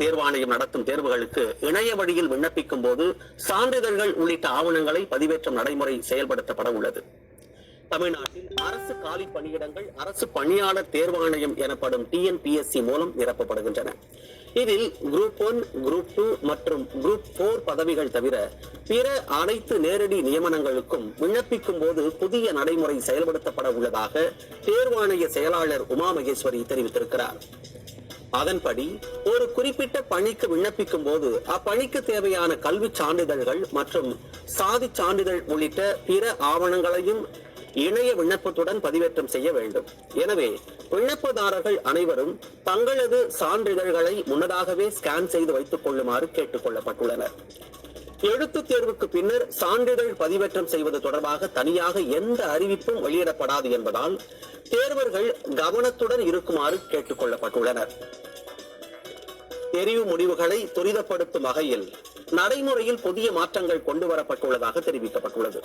தேர்வாணையம் நடத்தும் தேர்வுகளுக்கு இணைய வழியில் விண்ணப்பிக்கும் போது சான்றிதழ்கள் உள்ளிட்ட ஆவணங்களை பதிவேற்றம் நடைமுறை செயல்படுத்தப்பட உள்ளது. தமிழ்நாட்டில் அரசு காலி பணியிடங்கள் அரசு பணியாளர் தேர்வாணையம் எனப்படும் டிஎன்பிஎஸ்சி மூலம் நிரப்பப்படுகின்றன. இதில் குரூப் ஒன் குரூப் டூ மற்றும் குரூப் போர் பதவிகள் தவிர பிற அனைத்து நேரடி நியமனங்களுக்கும் விண்ணப்பிக்கும் போது புதிய நடைமுறை செயல்படுத்தப்பட உள்ளதாக தேர்வாணைய செயலாளர் உமா மகேஸ்வரி தெரிவித்திருக்கிறார். அதன்படி ஒரு குறிப்பிட்ட பணிக்கு விண்ணப்பிக்கும் போது அப்பணிக்கு தேவையான கல்வி சான்றிதழ்கள் மற்றும் சாதி சான்றிதழ் உள்ளிட்ட பிற ஆவணங்களையும் இணைய விண்ணப்பத்துடன் பதிவேற்றம் செய்ய வேண்டும். எனவே விண்ணப்பதாரர்கள் அனைவரும் தங்களது சான்றிதழ்களை முன்னதாகவே ஸ்கேன் செய்து வைத்துக் கொள்ளுமாறு கேட்டுக் கொள்ளப்பட்டுள்ளனர். எழுத்து தேர்வுக்கு பின்னர் சான்றிதழ் பதிவேற்றம் செய்வது தொடர்பாக தனியாக எந்த அறிவிப்பும் வெளியிடப்படாது என்பதால் தேர்வர்கள் கவனத்துடன் இருக்குமாறு கேட்டுக் கொள்ளப்பட்டுள்ளனர். தெரிவு முடிவுகளை துரிதப்படுத்தும் வகையில் நடைமுறையில் புதிய மாற்றங்கள் கொண்டு வரப்பட்டுள்ளதாக தெரிவிக்கப்பட்டுள்ளது.